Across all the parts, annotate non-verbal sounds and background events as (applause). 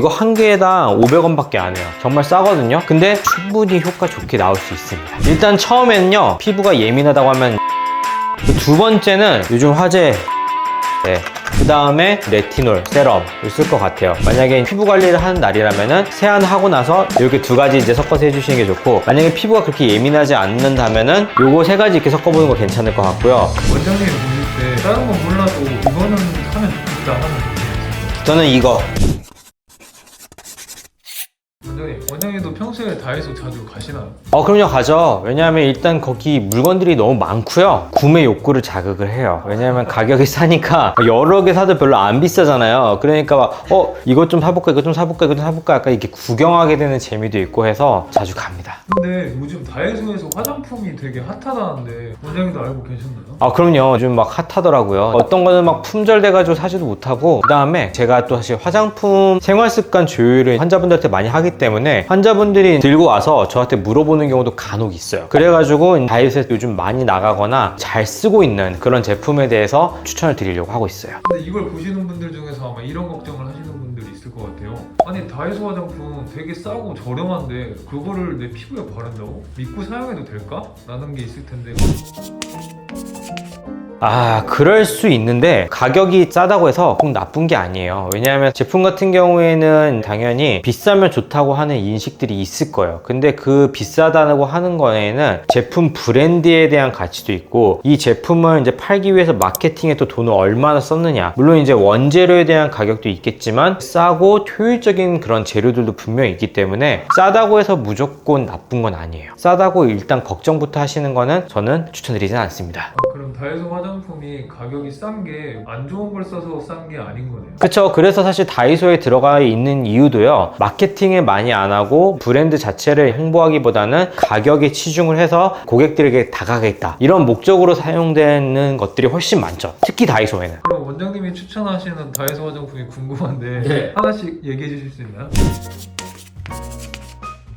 이거 한 개당 500원밖에 안 해요. 정말 싸거든요. 근데 충분히 효과 좋게 나올 수 있습니다. 일단 처음에는요, 피부가 예민하다고 하면 그두 번째는 요즘 화제 네. 그 다음에 레티놀, 세럼을 쓸 것 같아요. 만약에 피부 관리를 하는 날이라면은 세안하고 나서 이렇게 두 가지 이제 섞어서 해주시는 게 좋고 만약에 피부가 그렇게 예민하지 않는다면은 요거 세 가지 이렇게 섞어보는 거 괜찮을 것 같고요. 원장님 보실 때 다른 건 몰라도 이거는 하면 좋겠다 하는 거 저는 이거 원장님, 원장님도 평소에 다이소 자주 가시나요? 어 그럼요 가죠. 왜냐하면 일단 거기 물건들이 너무 많고요. 구매 욕구를 자극을 해요. 왜냐하면 가격이 싸니까 여러 개 사도 별로 안 비싸잖아요. 그러니까 막어 이것 좀 사볼까 이것 좀 사볼까 이것 좀 사볼까 약간 이렇게 구경하게 되는 재미도 있고 해서 자주 갑니다. 근데 요즘 다이소에서 화장품이 되게 핫하다는데 원장님도 알고 계셨나요? 아 그럼요. 요즘 막 핫하더라고요. 어떤 거는 막 품절돼가지고 사지도 못하고 그 다음에 제가 또 사실 화장품 생활습관 조율을 환자분들한테 많이 하기 때문에 환자분들이 들고 와서 저한테 물어보는 경우도 간혹 있어요 그래가지고 다이소에서 요즘 많이 나가거나 잘 쓰고 있는 그런 제품에 대해서 추천을 드리려고 하고 있어요 근데 이걸 보시는 분들 중에서 아마 이런 걱정을 하시는 분들이 있을 것 같아요. 아니 다이소 화장품 되게 싸고 저렴한데 그거를 내 피부에 바른다고? 믿고 사용해도 될까? 라는 게 있을 텐데 아, 그럴 수 있는데 가격이 싸다고 해서 꼭 나쁜 게 아니에요. 왜냐하면 제품 같은 경우에는 당연히 비싸면 좋다고 하는 인식들이 있을 거예요. 근데 그 비싸다고 하는 거에는 제품 브랜드에 대한 가치도 있고 이 제품을 이제 팔기 위해서 마케팅에 또 돈을 얼마나 썼느냐. 물론 이제 원재료에 대한 가격도 있겠지만 싸고 효율적인 그런 재료들도 분명히 있기 때문에 싸다고 해서 무조건 나쁜 건 아니에요. 싸다고 일단 걱정부터 하시는 거는 저는 추천드리진 않습니다. 아, 그럼 다이소 화장 품이 가격이 싼 게 안 좋은 걸 써서 싼 게 아닌 거네요. 그쵸. 그래서 사실 다이소에 들어가 있는 이유도요. 마케팅을 많이 안 하고 브랜드 자체를 홍보하기보다는 가격에 치중을 해서 고객들에게 다가가겠다. 이런 목적으로 사용되는 것들이 훨씬 많죠. 특히 다이소에는. 그럼 원장님이 추천하시는 다이소 화장품이 궁금한데 네. 하나씩 얘기해 주실 수 있나요?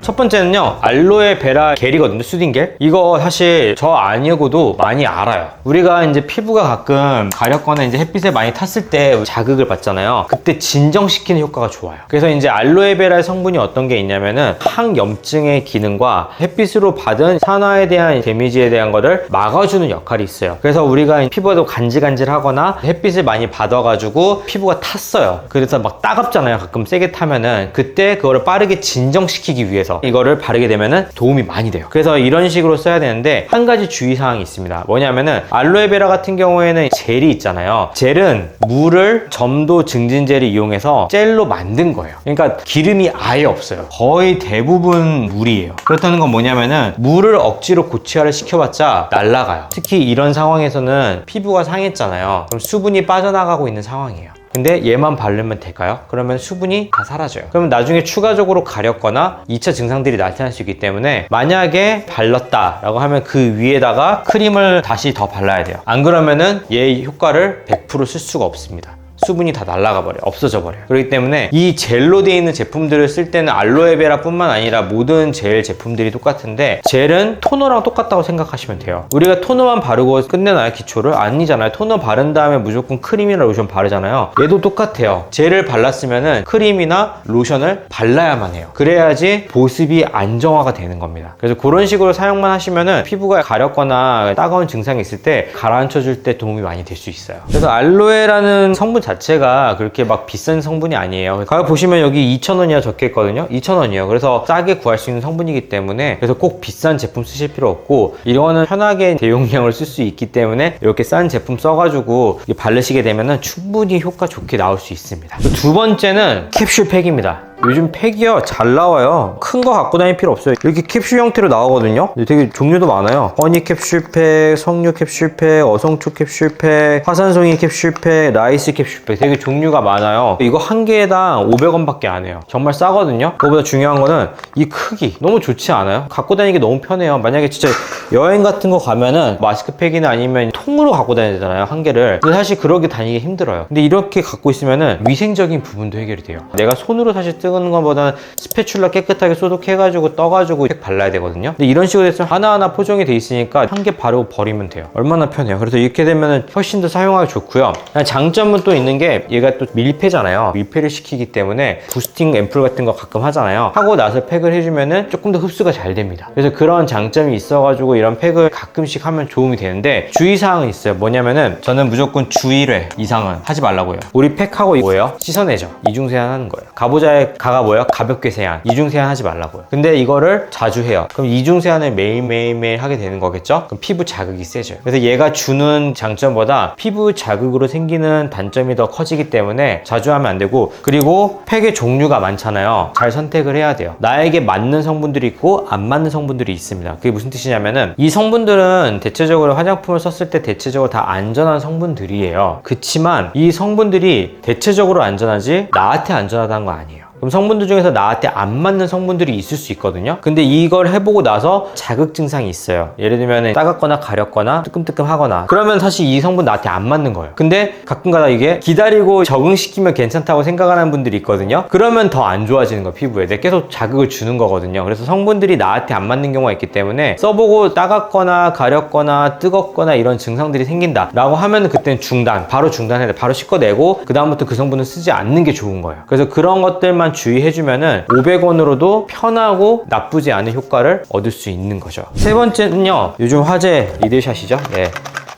첫 번째는요 알로에 베라 겔이거든요 수딩겔. 이거 사실 저 아니고도 많이 알아요. 우리가 이제 피부가 가끔 가렵거나 이제 햇빛에 많이 탔을 때 자극을 받잖아요. 그때 진정시키는 효과가 좋아요. 그래서 이제 알로에 베라의 성분이 어떤 게 있냐면은 항염증의 기능과 햇빛으로 받은 산화에 대한 데미지에 대한 거를 막아주는 역할이 있어요. 그래서 우리가 피부가 간질간질하거나 햇빛을 많이 받아가지고 피부가 탔어요. 그래서 막 따갑잖아요 가끔. 세게 타면은. 그때 그거를 빠르게 진정시키기 위해서 이거를 바르게 되면은 도움이 많이 돼요. 그래서 이런 식으로 써야 되는데 한 가지 주의사항이 있습니다. 뭐냐면은 알로에베라 같은 경우에는 젤이 있잖아요. 젤은 물을 점도 증진젤을 이용해서 젤로 만든 거예요. 그러니까 기름이 아예 없어요. 거의 대부분 물이에요. 그렇다는 건 뭐냐면은 물을 억지로 고치화를 시켜봤자 날라가요. 특히 이런 상황에서는 피부가 상했잖아요. 그럼 수분이 빠져나가고 있는 상황이에요 근데 얘만 바르면 될까요? 그러면 수분이 다 사라져요. 그러면 나중에 추가적으로 가렵거나 2차 증상들이 나타날 수 있기 때문에 만약에 발랐다라고 하면 그 위에다가 크림을 다시 더 발라야 돼요. 안 그러면은 얘 효과를 100%쓸 수가 없습니다. 수분이 다 날아가 버려요. 없어져 버려요. 그렇기 때문에 이 젤로 되어 있는 제품들을 쓸 때는 알로에베라 뿐만 아니라 모든 젤 제품들이 똑같은데 젤은 토너랑 똑같다고 생각하시면 돼요. 우리가 토너만 바르고 끝내나요? 기초를? 아니잖아요. 토너 바른 다음에 무조건 크림이나 로션 바르잖아요. 얘도 똑같아요. 젤을 발랐으면은 크림이나 로션을 발라야만 해요. 그래야지 보습이 안정화가 되는 겁니다. 그래서 그런 식으로 사용만 하시면은 피부가 가렵거나 따가운 증상이 있을 때 가라앉혀 줄 때 도움이 많이 될 수 있어요. 그래서 알로에라는 성분 자체 가 그렇게 막 비싼 성분이 아니에요. 가격 보시면 여기 2,000원이라 적혀 있거든요. 2,000원이에요. 그래서 싸게 구할 수 있는 성분이기 때문에 그래서 꼭 비싼 제품 쓰실 필요 없고 이거는 편하게 대용량을 쓸 수 있기 때문에 이렇게 싼 제품 써가지고 바르시게 되면은 충분히 효과 좋게 나올 수 있습니다. 두 번째는 캡슐 팩입니다. 요즘 팩이요 잘 나와요. 큰 거 갖고 다닐 필요 없어요. 이렇게 캡슐 형태로 나오거든요. 근데 되게 종류도 많아요. 허니 캡슐팩, 석류 캡슐팩, 어성초 캡슐팩, 화산송이 캡슐팩, 라이스 캡슐팩. 되게 종류가 많아요. 이거 한 개당 500원밖에 안 해요. 정말 싸거든요. 그거보다 중요한 거는 이 크기. 너무 좋지 않아요? 갖고 다니기 너무 편해요. 만약에 진짜 여행 같은 거 가면은 마스크팩이나 아니면 통으로 갖고 다녀야 되잖아요 한 개를. 근데 사실 그러게 다니기 힘들어요. 근데 이렇게 갖고 있으면은 위생적인 부분도 해결이 돼요. 내가 손으로 사실 뜨 쓰는 것보다는 스패츌라 깨끗하게 소독해가지고 떠가지고 팩 발라야 되거든요. 근데 이런 식으로 해서 하나하나 포장이 돼 있으니까 한 개 바르고 버리면 돼요. 얼마나 편해요. 그래서 이렇게 되면은 훨씬 더 사용하기 좋고요. 장점은 또 있는 게 얘가 또 밀폐잖아요. 밀폐를 시키기 때문에 부스팅 앰플 같은 거 가끔 하잖아요. 하고 나서 팩을 해주면은 조금 더 흡수가 잘 됩니다. 그래서 그런 장점이 있어가지고 이런 팩을 가끔씩 하면 도움이 되는데 주의사항은 있어요. 뭐냐면은 저는 무조건 주 1회 이상은 하지 말라고요. 우리 팩하고 뭐예요? 씻어내죠. 이중 세안하는 거예요. 가보자의 가가 뭐예요? 가볍게 세안. 이중 세안 하지 말라고요. 근데 이거를 자주 해요. 그럼 이중 세안을 매일매일매일 하게 되는 거겠죠? 그럼 피부 자극이 세져요. 그래서 얘가 주는 장점보다 피부 자극으로 생기는 단점이 더 커지기 때문에 자주 하면 안 되고 그리고 팩의 종류가 많잖아요. 잘 선택을 해야 돼요. 나에게 맞는 성분들이 있고 안 맞는 성분들이 있습니다. 그게 무슨 뜻이냐면은 이 성분들은 대체적으로 화장품을 썼을 때 대체적으로 다 안전한 성분들이에요. 그치만 이 성분들이 대체적으로 안전하지 나한테 안전하다는 거 아니에요. 그럼 성분들 중에서 나한테 안 맞는 성분들이 있을 수 있거든요. 근데 이걸 해보고 나서 자극 증상이 있어요. 예를 들면 따갑거나 가렵거나 뜨끔뜨끔하거나 그러면 사실 이 성분 나한테 안 맞는 거예요. 근데 가끔가다 이게 기다리고 적응시키면 괜찮다고 생각하는 분들이 있거든요. 그러면 더 안 좋아지는 거예요 피부에. 내가 계속 자극을 주는 거거든요. 그래서 성분들이 나한테 안 맞는 경우가 있기 때문에 써보고 따갑거나 가렵거나 뜨겁거나 이런 증상들이 생긴다 라고 하면 그때는 중단 바로 중단해야 돼 바로 씻어내고 그 다음부터 그 성분은 쓰지 않는 게 좋은 거예요 그래서 그런 것들만 주의해주면은 500원으로도 편하고 나쁘지 않은 효과를 얻을 수 있는 거죠 세 번째는요 요즘 화제 리들샷이죠 네.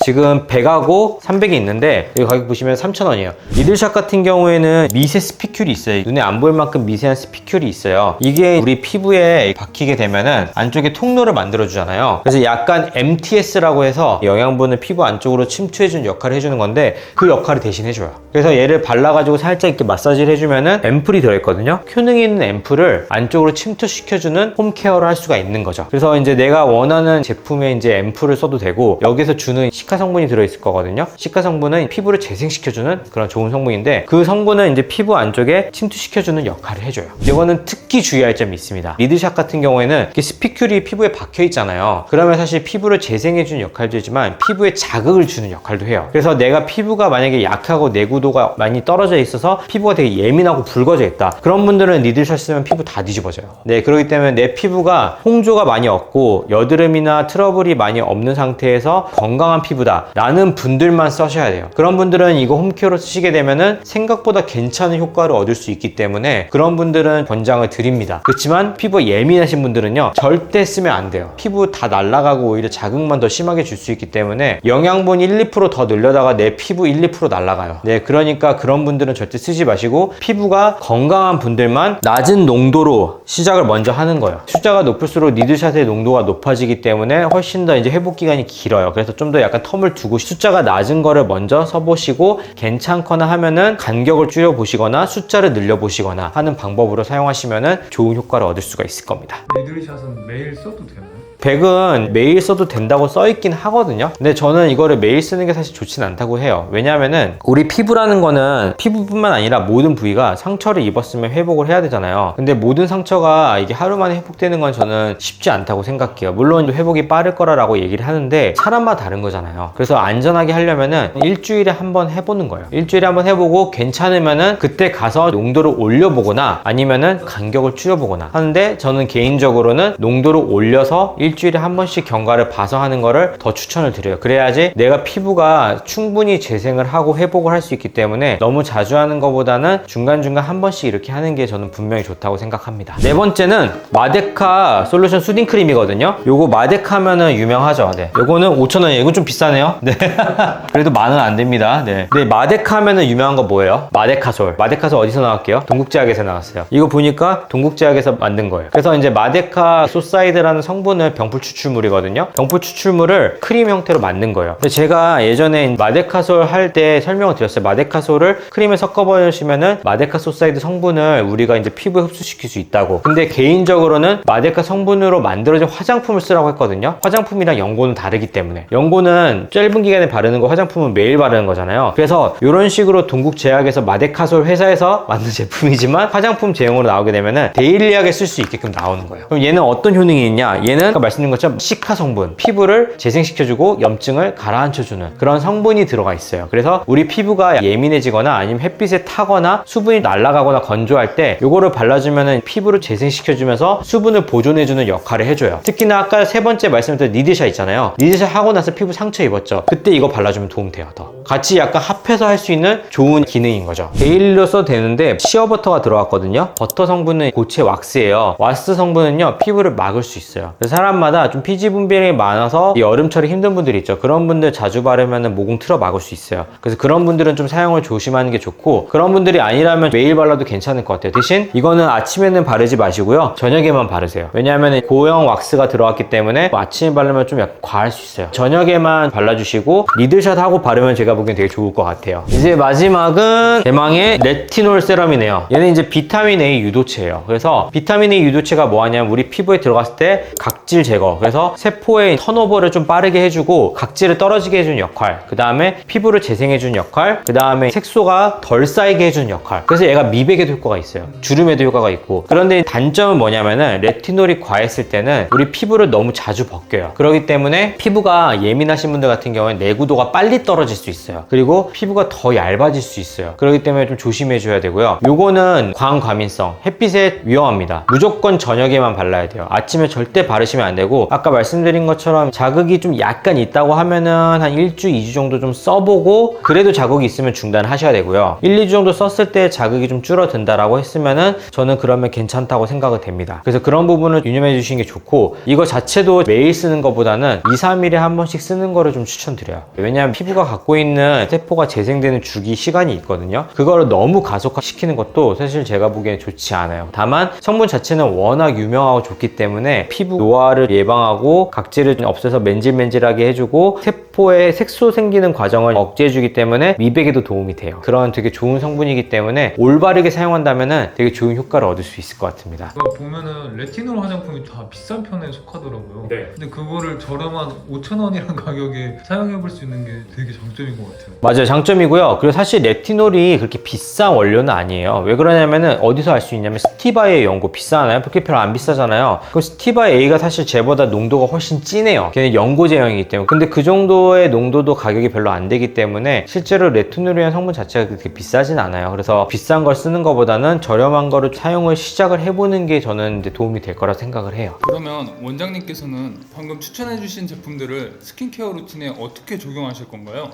지금 100하고 300이 있는데 여기 가격 보시면 3,000원이에요. 리들샷 같은 경우에는 미세 스피큘이 있어요. 눈에 안 보일 만큼 미세한 스피큘이 있어요. 이게 우리 피부에 박히게 되면은 안쪽에 통로를 만들어 주잖아요. 그래서 약간 MTS라고 해서 영양분을 피부 안쪽으로 침투해 주는 역할을 해주는 건데 그 역할을 대신 해줘요. 그래서 얘를 발라가지고 살짝 이렇게 마사지를 해주면은 앰플이 들어있거든요. 효능이 있는 앰플을 안쪽으로 침투시켜주는 홈케어를 할 수가 있는 거죠. 그래서 이제 내가 원하는 제품에 이제 앰플을 써도 되고 여기서 주는 시카 성분이 들어있을 거거든요. 시카 성분은 피부를 재생시켜주는 그런 좋은 성분인데 그 성분은 이제 피부 안쪽에 침투시켜주는 역할을 해줘요. 이거는 특히 주의할 점이 있습니다. 리드샷 같은 경우에는 스피큘이 피부에 박혀 있잖아요. 그러면 사실 피부를 재생해주는 역할도 하지만 피부에 자극을 주는 역할도 해요. 그래서 내가 피부가 만약에 약하고 내구도가 많이 떨어져 있어서 피부가 되게 예민하고 붉어져 있다. 그런 분들은 리드샷 쓰면 피부 다 뒤집어져요. 네, 그렇기 때문에 내 피부가 홍조가 많이 없고 여드름이나 트러블이 많이 없는 상태에서 건강한 피부 다 라는 분들만 써셔야 돼요. 그런 분들은 이거 홈케어로 쓰시게 되면은 생각보다 괜찮은 효과를 얻을 수 있기 때문에 그런 분들은 권장을 드립니다. 그렇지만 피부 예민하신 분들은요 절대 쓰면 안 돼요. 피부 다 날아가고 오히려 자극만 더 심하게 줄 수 있기 때문에 영양분 1, 2%더 늘려다가 내 피부 1, 2% 날아가요. 네, 그러니까 그런 분들은 절대 쓰지 마시고 피부가 건강한 분들만 낮은 농도로 시작을 먼저 하는 거예요. 숫자가 높을수록 니드샷의 농도가 높아지기 때문에 훨씬 더 이제 회복 기간이 길어요. 그래서 좀 더 약간 텀을 두고 숫자가 낮은 거를 먼저 써보시고 괜찮거나 하면은 간격을 줄여보시거나 숫자를 늘려보시거나 하는 방법으로 사용하시면은 좋은 효과를 얻을 수가 있을 겁니다. 리들샷은 매일 써도 되나요? 100은 매일 써도 된다고 써있긴 하거든요. 근데 저는 이거를 매일 쓰는 게 사실 좋진 않다고 해요. 왜냐하면은 우리 피부라는 거는 피부뿐만 아니라 모든 부위가 상처를 입었으면 회복을 해야 되잖아요. 근데 모든 상처가 이게 하루 만에 회복되는 건 저는 쉽지 않다고 생각해요. 물론 회복이 빠를 거라고 얘기를 하는데 사람마다 다른 거잖아요. 그래서 안전하게 하려면은 일주일에 한 번 해보는 거예요. 일주일에 한 번 해보고 괜찮으면은 그때 가서 농도를 올려보거나 아니면은 간격을 줄여보거나 하는데 저는 개인적으로는 농도를 올려서 일 주일에 한 번씩 경과를 봐서 하는 거를 더 추천을 드려요. 그래야지 내가 피부가 충분히 재생을 하고 회복을 할 수 있기 때문에 너무 자주 하는 것보다는 중간중간 한 번씩 이렇게 하는 게 저는 분명히 좋다고 생각합니다. 네 번째는 마데카 솔루션 수딩 크림이거든요. 요거 마데카 하면은 유명하죠. 네. 요거는 5,000원이에요. 이건 좀 비싸네요. 네. (laughs) 그래도 만원 안 됩니다. 네. 네, 마데카 하면은 유명한 거 뭐예요? 마데카솔. 마데카솔 어디서 나왔게요? 동국제약에서 나왔어요. 이거 보니까 동국제약에서 만든 거예요. 그래서 이제 마데카 소사이드라는 성분을 병풀 추출물이거든요. 병풀 추출물을 크림 형태로 만든 거예요. 제가 예전에 마데카솔 할 때 설명을 드렸어요. 마데카솔을 크림에 섞어버리시면은 마데카 소사이드 성분을 우리가 이제 피부에 흡수시킬 수 있다고. 근데 개인적으로는 마데카 성분으로 만들어진 화장품을 쓰라고 했거든요. 화장품이랑 연고는 다르기 때문에. 연고는 짧은 기간에 바르는 거, 화장품은 매일 바르는 거잖아요. 그래서 이런 식으로 동국 제약에서 마데카솔 회사에서 (laughs) 만든 제품이지만 화장품 제형으로 나오게 되면은 데일리하게 쓸 수 있게끔 나오는 거예요. 그럼 얘는 어떤 효능이 있냐? 얘는 말씀드린 것처럼 시카 성분, 피부를 재생시켜주고 염증을 가라앉혀주는 그런 성분이 들어가 있어요. 그래서 우리 피부가 예민해지거나 아니면 햇빛에 타거나 수분이 날아가거나 건조할 때 요거를 발라주면 피부를 재생시켜주면서 수분을 보존해주는 역할을 해줘요. 특히나 아까 세 번째 말씀드린 니드샷 있잖아요. 니드샷 하고 나서 피부 상처 입었죠. 그때 이거 발라주면 도움 돼요. 더. 같이 약간 합해서 할 수 있는 좋은 기능인 거죠. 데일리로 써도 되는데 시어버터가 들어갔거든요. 버터 성분은 고체 왁스예요. 왁스 성분은요 피부를 막을 수 있어요. 그래서 사람마다 좀 피지 분비량이 많아서 이 여름철에 힘든 분들 있죠. 그런 분들 자주 바르면 모공 틀어 막을 수 있어요. 그래서 그런 분들은 좀 사용을 조심하는 게 좋고 그런 분들이 아니라면 매일 발라도 괜찮을 것 같아요. 대신 이거는 아침에는 바르지 마시고요. 저녁에만 바르세요. 왜냐하면 고형 왁스가 들어갔기 때문에 뭐 아침에 바르면 좀 약간 과할 수 있어요. 저녁에만 발라주시고 리들샷 하고 바르면 제가 보기엔 되게 좋을 것 같아요. 이제 마지막은 대망의 레티놀 세럼이네요. 얘는 이제 비타민 A 유도체예요. 그래서 비타민 A 유도체가 뭐 하냐면 우리 피부에 들어갔을 때 각질 제거. 그래서 세포의 턴오버를 좀 빠르게 해주고 각질을 떨어지게 해주는 역할. 그 다음에 피부를 재생해주는 역할. 그 다음에 색소가 덜 쌓이게 해주는 역할. 그래서 얘가 미백에도 효과가 있어요. 주름에도 효과가 있고. 그런데 단점은 뭐냐면은 레티놀이 과했을 때는 우리 피부를 너무 자주 벗겨요. 그렇기 때문에 피부가 예민하신 분들 같은 경우에 내구도가 빨리 떨어질 수 있어요. 그리고 피부가 더 얇아질 수 있어요. 그렇기 때문에 좀 조심해 줘야 되고요. 요거는 광과민성, 햇빛에 위험합니다. 무조건 저녁에만 발라야 돼요. 아침에 절대 바르시면 안 되고 아까 말씀드린 것처럼 자극이 좀 약간 있다고 하면은 한 1주, 2주 정도 좀 써보고 그래도 자극이 있으면 중단하셔야 되고요. 1, 2주 정도 썼을 때 자극이 좀 줄어든다라고 했으면은 저는 그러면 괜찮다고 생각이 됩니다. 그래서 그런 부분을 유념해 주시는 게 좋고 이거 자체도 매일 쓰는 것보다는 2, 3일에 한 번씩 쓰는 거를 좀 추천드려요. 왜냐하면 피부가 갖고 있는 세포가 재생되는 주기 시간이 있거든요. 그거를 너무 가속화시키는 것도 사실 제가 보기엔 좋지 않아요. 다만 성분 자체는 워낙 유명하고 좋기 때문에 피부 노화를 예방하고 각질을 좀 없애서 맨질맨질하게 해주고 세포에 색소 생기는 과정을 억제해주기 때문에 미백에도 도움이 돼요. 그런 되게 좋은 성분이기 때문에 올바르게 사용한다면 되게 좋은 효과를 얻을 수 있을 것 같습니다. 보면은 레티놀 화장품이 다 비싼 편에 속하더라고요. 네. 근데 그거를 저렴한 5천 원이란 (laughs) 가격에 사용해 볼 수 있는 게 되게 장점인 것 같아요. 맞아요. 장점이고요. 그리고 사실 레티놀이 그렇게 비싼 원료는 아니에요. 왜 그러냐면은 어디서 알 수 있냐면 스티바의 연고 비싸나요? 그렇게 별로 안 비싸잖아요. 그럼 스티바 A가 사실 쟤보다 농도가 훨씬 진해요. 걔는 연고 제형이기 때문에. 근데 그 정도의 농도도 가격이 별로 안 되기 때문에 실제로 레티놀이라는 성분 자체가 그렇게 비싸진 않아요. 그래서 비싼 걸 쓰는 것보다는 저렴한 거를 사용을 시작을 해보는 게 저는 도움이 될 거라 생각을 해요. 그러면 원장님께서는 방금 추천해 주신 제품들을 스킨케어 루틴에 어떻게 적용하실 건가요?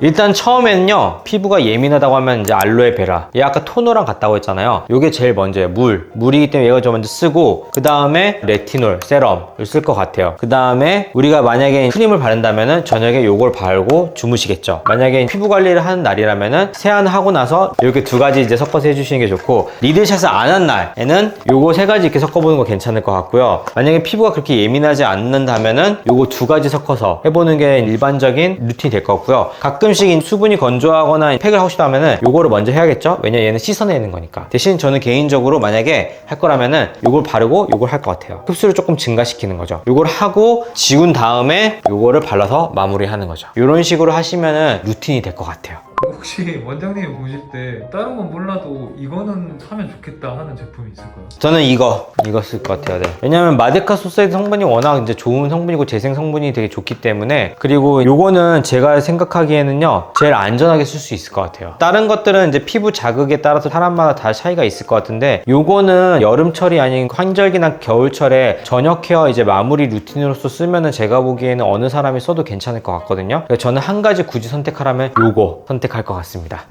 일단 처음에는요 피부가 예민하다고 하면 이제 알로에 베라. 얘 아까 토너랑 같다고 했잖아요. 요게 제일 먼저예요. 물. 물이기 때문에 얘가 저 먼저 쓰고 그 다음에 레티놀 세럼을 쓸 것 같아요. 그 다음에 우리가 만약에 크림을 바른다면은 저녁에 요걸 바르고 주무시겠죠. 만약에 피부 관리를 하는 날이라면은 세안하고 나서 이렇게 두 가지 이제 섞어서 해주시는 게 좋고 리드샷을 안 한 날에는 요거 세 가지 이렇게 섞어보는 거 괜찮을 것 같고요. 만약에 피부가 그렇게 예민하지 않는다면은 요거 두 가지 섞어서 해보는 게 일반적인 루틴이 될 것 같고요. 가끔 씩 수분이 건조하거나 팩을 하고 싶다 하면은 요거를 먼저 해야겠죠? 왜냐 얘는 씻어내는 거니까. 대신 저는 개인적으로 만약에 할 거라면은 요걸 바르고 요걸 할 것 같아요. 흡수를 조금 증가시키는 거죠. 요걸 하고 지운 다음에 요거를 발라서 마무리하는 거죠. 이런 식으로 하시면은 루틴이 될 것 같아요 혹시 원장님이 보실 때 다른 건 몰라도 이거는 사면 좋겠다 하는 제품이 있을까요? 저는 이거 이거 쓸 것 같아요. 네. 왜냐면 마데카 소사이드 성분이 워낙 이제 좋은 성분이고 재생 성분이 되게 좋기 때문에 그리고 요거는 제가 생각하기에는요 제일 안전하게 쓸 수 있을 것 같아요. 다른 것들은 이제 피부 자극에 따라서 사람마다 다 차이가 있을 것 같은데 요거는 여름철이 아닌 환절기나 겨울철에 저녁 케어 이제 마무리 루틴으로서 쓰면은 제가 보기에는 어느 사람이 써도 괜찮을 것 같거든요. 저는 한 가지 굳이 선택하라면 요거 선택 할 것 같습니다.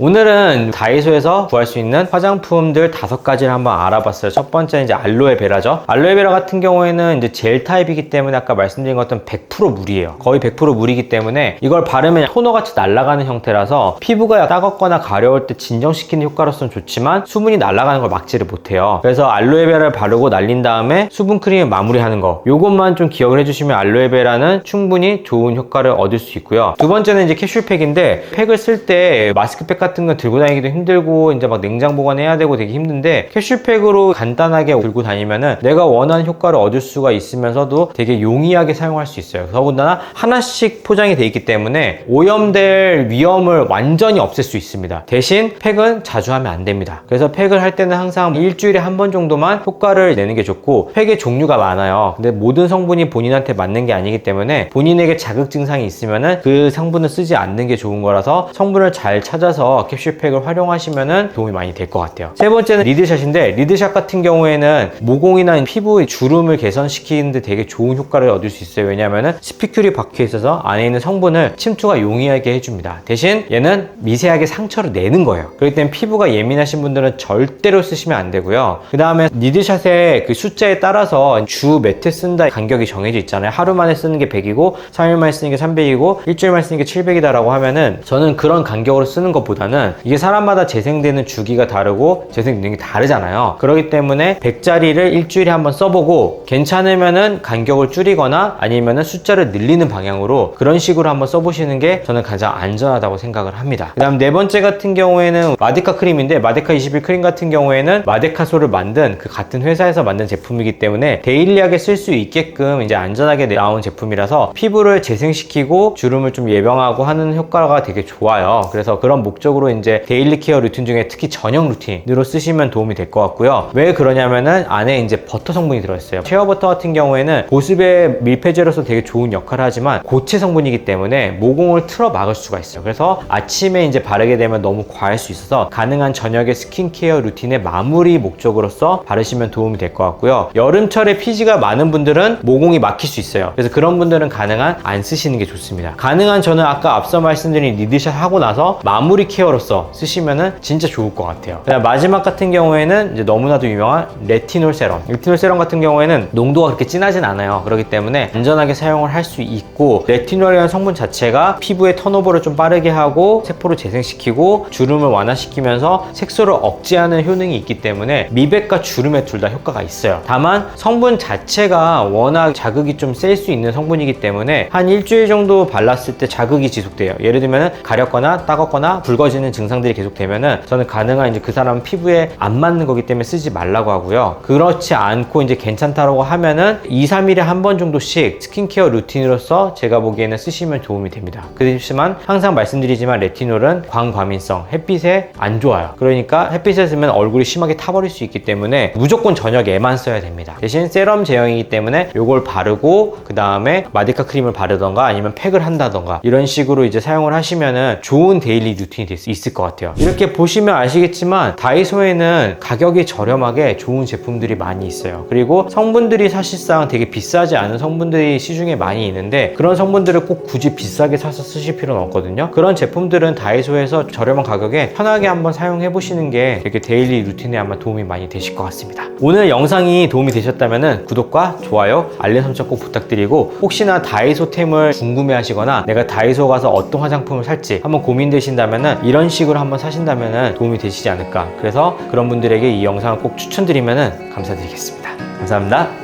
오늘은 다이소에서 구할 수 있는 화장품들 다섯 가지를 한번 알아봤어요. 첫 번째는 이제 알로에베라죠. 알로에베라 같은 경우에는 이제 젤 타입이기 때문에 아까 말씀드린 것처럼 100% 물이에요. 거의 100% 물이기 때문에 이걸 바르면 토너같이 날아가는 형태라서 피부가 따갑거나 가려울 때 진정시키는 효과로서는 좋지만 수분이 날아가는 걸 막지를 못해요. 그래서 알로에베라를 바르고 날린 다음에 수분 크림을 마무리하는 거. 요것만 좀 기억을 해주시면 알로에베라는 충분히 좋은 효과를 얻을 수 있고요. 두 번째는 이제 캡슐팩인데 팩을 쓸 때 마스크팩 같은 거 들고 다니기도 힘들고 이제 막 냉장 보관해야 되고 되게 힘든데 캡슐팩으로 간단하게 들고 다니면은 내가 원하는 효과를 얻을 수가 있으면서도 되게 용이하게 사용할 수 있어요. 더군다나 하나씩 포장이 돼 있기 때문에 오염될 위험을 완전히 없앨 수 있습니다. 대신 팩은 자주 하면 안 됩니다. 그래서 팩을 할 때는 항상 일주일에 한 번 정도만 효과를 내는 게 좋고 팩의 종류가 많아요. 근데 모든 성분이 본인한테 맞는 게 아니기 때문에 본인에게 자극 증상이 있으면은 그 성분을 쓰지 않는 게 좋은 거라서 성분을 잘 찾아서 캡슐팩을 활용하시면은 도움이 많이 될 것 같아요. 세 번째는 리드샷인데 리드샷 같은 경우에는 모공이나 피부의 주름을 개선시키는데 되게 좋은 효과를 얻을 수 있어요. 왜냐하면은 스피큘이 박혀 있어서 안에 있는 성분을 침투가 용이하게 해줍니다. 대신 얘는 미세하게 상처를 내는 거예요. 그렇기 때문에 피부가 예민하신 분들은 절대로 쓰시면 안 되고요. 그 다음에 리드샷의 그 숫자에 따라서 주몇회 쓴다 간격이 정해져 있잖아요. 하루 만에 쓰는 게 100이고 3일 만에 쓰는 게 300이고 일주일 만에 쓰는 게 700이다라고 하면은 저는 그런 간격으로 쓰는 것보다 는 이게 사람마다 재생되는 주기가 다르고 재생 능력이 다르잖아요. 그렇기 때문에 100짜리를 일주일에 한번 써보고 괜찮으면은 간격을 줄이거나 아니면은 숫자를 늘리는 방향으로 그런 식으로 한번 써보시는 게 저는 가장 안전하다고 생각을 합니다. 그 다음 네 번째 같은 경우에는 마데카 크림인데 마데카 21 크림 같은 경우에는 마데카소를 만든 그 같은 회사에서 만든 제품이기 때문에 데일리하게 쓸 수 있게끔 이제 안전하게 나온 제품이라서 피부를 재생시키고 주름을 좀 예방하고 하는 효과가 되게 좋아요. 그래서 그런 목적 으로 이제 데일리 케어 루틴 중에 특히 저녁 루틴으로 쓰시면 도움이 될 것 같고요. 왜 그러냐면은 안에 이제 버터 성분이 들어있어요. 쉐어버터 같은 경우에는 보습의 밀폐제로서 되게 좋은 역할을 하지만 고체 성분이기 때문에 모공을 틀어 막을 수가 있어요. 그래서 아침에 이제 바르게 되면 너무 과할 수 있어서 가능한 저녁에 스킨케어 루틴의 마무리 목적으로서 바르시면 도움이 될 것 같고요. 여름철에 피지가 많은 분들은 모공이 막힐 수 있어요. 그래서 그런 분들은 가능한 안 쓰시는 게 좋습니다. 가능한 저는 아까 앞서 말씀드린 리드샷 하고 나서 마무리 케어 로서 쓰시면은 진짜 좋을 것 같아요. 그다음 마지막 같은 경우에는 이제 너무나도 유명한 레티놀 세럼. 레티놀 세럼 같은 경우에는 농도가 그렇게 진하진 않아요. 그렇기 때문에 안전하게 사용을 할 수 있고 레티놀이라는 성분 자체가 피부의 턴오버를 좀 빠르게 하고 세포를 재생시키고 주름을 완화시키면서 색소를 억제하는 효능이 있기 때문에 미백과 주름에 둘 다 효과가 있어요. 다만 성분 자체가 워낙 자극이 좀 셀 수 있는 성분이기 때문에 한 일주일 정도 발랐을 때 자극이 지속돼요. 예를 들면 가렵거나 따갑거나 붉어지 는 증상들이 계속되면은 저는 가능한 이제 그 사람 피부에 안 맞는 거기 때문에 쓰지 말라고 하고요. 그렇지 않고 이제 괜찮다라고 하면은 2, 3일에 한 번 정도씩 스킨케어 루틴으로서 제가 보기에는 쓰시면 도움이 됩니다. 그렇지만 항상 말씀드리지만 레티놀은 광과민성, 햇빛에 안 좋아요. 그러니까 햇빛에 쓰면 얼굴이 심하게 타버릴 수 있기 때문에 무조건 저녁에만 써야 됩니다. 대신 세럼 제형이기 때문에 이걸 바르고 그 다음에 마데카 크림을 바르던가 아니면 팩을 한다던가 이런 식으로 이제 사용을 하시면은 좋은 데일리 루틴이 있을 것 같아요. 이렇게 보시면 아시겠지만 다이소에는 가격이 저렴하게 좋은 제품들이 많이 있어요. 그리고 성분들이 사실상 되게 비싸지 않은 성분들이 시중에 많이 있는데 그런 성분들을 꼭 굳이 비싸게 사서 쓰실 필요는 없거든요. 그런 제품들은 다이소에서 저렴한 가격에 편하게 한번 사용해 보시는 게 되게 데일리 루틴에 아마 도움이 많이 되실 것 같습니다. 오늘 영상이 도움이 되셨다면 구독과 좋아요, 알림 설정 꼭 부탁드리고 혹시나 다이소템을 궁금해 하시거나 내가 다이소 가서 어떤 화장품을 살지 한번 고민되신다면 이런 식으로 한번 사신다면 도움이 되시지 않을까. 그래서 그런 분들에게 이 영상을 꼭 추천드리면 감사드리겠습니다. 감사합니다.